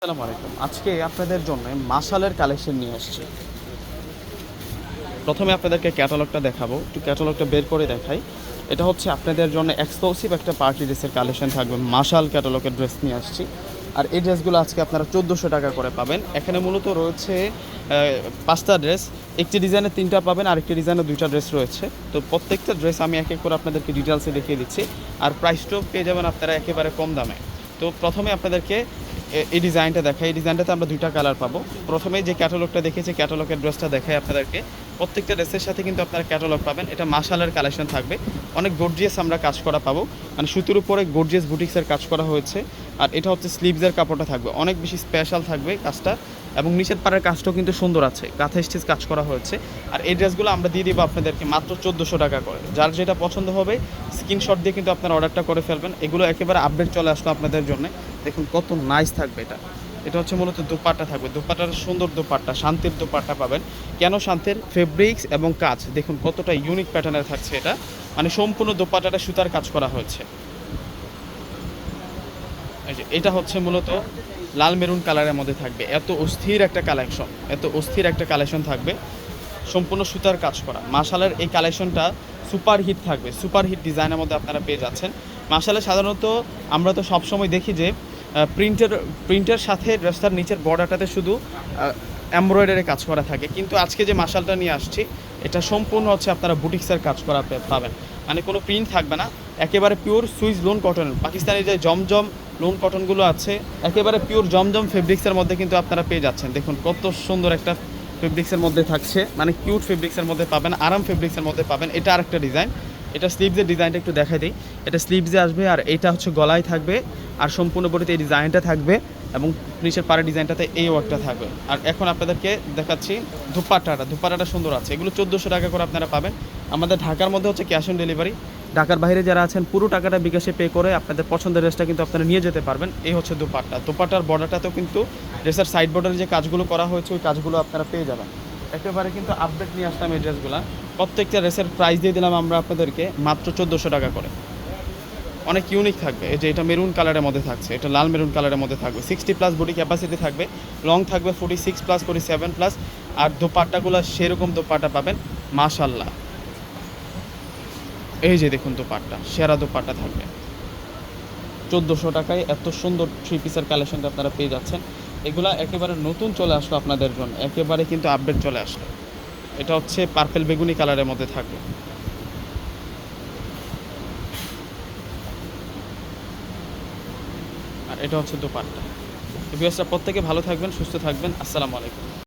আসসালামু আলাইকুম। আজকে আপনাদের জন্য মাসালের কালেকশন নিয়ে এসেছি। প্রথমে আপনাদেরকে ক্যাটালগটা দেখাবো। একটু ক্যাটালগটা বের করে দেখাই। এটা হচ্ছে আপনাদের জন্য এক্সক্লুসিভ একটা পার্টি ড্রেসের কালেকশন থাকবে। মাসাল ক্যাটালগের ড্রেস নিয়ে আসছি। আর এই ড্রেসগুলো আজকে আপনারা চোদ্দোশো টাকা করে পাবেন। এখানে মূলত রয়েছে পাঁচটা ড্রেস একটি ডিজাইনে তিনটা পাবেন আর একটি ডিজাইনে দুইটা ড্রেস রয়েছে। তো প্রত্যেকটা ড্রেস আমি এক এক করে আপনাদেরকে ডিটেলসে দেখিয়ে দিচ্ছি। আর প্রাইসটাও পেয়ে যাবেন আপনারা একেবারে কম দামে। তো প্রথমে আপনাদেরকে এই ডিজাইনটা দেখাই। এই ডিজাইনটাতে আমরা দুইটা কালার পাবো। প্রথমে যে ক্যাটালগটা দেখেছি ক্যাটালগের ড্রেসটা দেখাই আপনাদেরকে। প্রত্যেকটা ড্রেসের সাথে কিন্তু আপনারা ক্যাটালগ পাবেন। এটা মাসালের কালেকশন থাকবে। অনেক গর্জিয়াস আমরা কাজ করা পাবো। মানে সুতির উপরে গর্জিয়াস বুটিক্সের কাজ করা হয়েছে। আর এটা হচ্ছে স্লিভসের কাপড়টা থাকবে। অনেক বেশি স্পেশাল থাকবে কাজটা। এবং নিচের পাড়ের কাজটাও কিন্তু সুন্দর আছে। কাঁথা স্টিচ কাজ করা হয়েছে। আর এই ড্রেসগুলো আমরা দিয়ে দিব আপনাদেরকে মাত্র চোদ্দোশো টাকা করে। যার যেটা পছন্দ হবে স্ক্রিনশট দিয়ে কিন্তু আপনারা অর্ডারটা করে ফেলবেন। এগুলো একেবারে আপডেট চলে আসলো আপনাদের জন্য। দেখুন কত নাইস থাকবে এটা। এটা হচ্ছে মূলত দোপাট্টা থাকবে। দোপাট্টার সুন্দর দোপাট্টা, শান্তির দোপাট্টা পাবেন। কেন শান্তির? ফেব্রিক্স এবং কাজ দেখুন কতটা ইউনিক প্যাটার্নের থাকছে এটা। মানে সম্পূর্ণ দোপাট্টাটা সুতার কাজ করা হয়েছে। এটা হচ্ছে মূলত লাল মেরুন কালারের মধ্যে থাকবে। এত অস্থির একটা কালেকশন এত অস্থির একটা কালেকশন থাকবে। সম্পূর্ণ সুতার কাজ করা। মাশালের এই কালেকশনটা সুপার হিট থাকবে। সুপার হিট ডিজাইনের মধ্যে আপনারা পেয়ে যাচ্ছেন। মাশালে সাধারণত আমরা তো সবসময় দেখি যে প্রিন্টের প্রিন্টের সাথে ড্রেসটার নিচের বর্ডারটাতে শুধু এমব্রয়ডারি কাজ করা থাকে। কিন্তু আজকে যে মাশালটা নিয়ে আসছি, এটা সম্পূর্ণ হচ্ছে আপনারা বুটিক্সের কাজ করা পাবেন। মানে কোনো প্রিন্ট থাকবে না। একেবারে pure Swiss lawn cotton Pakistani যে জমজম লোন কটনগুলো আছে, একেবারে পিওর জমজম ফেব্রিক্সের মধ্যে কিন্তু আপনারা পেয়ে যাচ্ছেন। দেখুন, কত সুন্দর একটা ফেব্রিক্সের মধ্যে থাকছে। মানে কিউট ফেব্রিক্সের মধ্যে পাবেন, আরাম ফেব্রিক্সের মধ্যে পাবেন। এটা আরেকটা ডিজাইন এটা স্লিভসের ডিজাইনটা একটু দেখাই দিই। এটা স্লিভসে আসবে আর এটা হচ্ছে গলায় থাকবে আর সম্পূর্ণ বডিতে এই ডিজাইনটা থাকবে এবং নিচের পাড়ের ডিজাইনটাতে এই ওয়ার্কটা থাকবে। আর এখন আপনাদেরকে দেখাচ্ছি দুপাট্টাটা। দুপাট্টাটা সুন্দর আছে। এগুলো চোদ্দোশো টাকা করে আপনারা পাবেন। আমাদের ঢাকার মধ্যে হচ্ছে ক্যাশ অন ডেলিভারি ঢাকার বাইরে যারা আছেন, পুরো টাকাটা বিকাশে পে করে আপনাদের পছন্দের ড্রেসটা কিন্তু আপনারা নিয়ে যেতে পারবেন। এই হচ্ছে দুপাট্টা। দুপাট্টার বর্ডারটাতেও কিন্তু ড্রেসের সাইড বর্ডারে যে কাজগুলো করা হয়েছে, ওই কাজগুলো আপনারা পেয়ে যাবেন। একেবারে কিন্তু আপডেট নিয়ে আসলাম এই ড্রেসগুলো প্রত্যেকটা রেসের প্রাইস দিয়ে দিলাম আমরা আপনাদেরকে মাত্র চোদ্দোশো টাকা করে। অনেক ইউনিক থাকবে। এই যে এটা মেরুন কালারের মধ্যে থাকছে, এটা লাল মেরুন কালারের মধ্যে থাকবে। সিক্সটি প্লাস বডি ক্যাপাসিটি থাকবে লং থাকবে forty six plus forty seven plus আর দোপাট্টাগুলো সেরকম দোপাট্টা পাবেন মাশাল্লাহ এই যে দেখুন দোপাট্টা, সেরা দোপাট্টা থাকবে। চোদ্দোশো টাকায় এত সুন্দর থ্রি পিসের কালেকশনটা আপনারা পেয়ে যাচ্ছেন। এগুলা একেবারে নতুন চলে আসলো আপনাদের জন্য, একেবারে কিন্তু আপডেট চলে আসলো। এটা হচ্ছে পার্পেল বেগুনি কালারের মধ্যে থাকবে। আর এটা হচ্ছে দোপাট্টা। ভিউয়ার্সরা প্রত্যেকে ভালো থাকবেন, সুস্থ থাকবেন। আসসালামু আলাইকুম।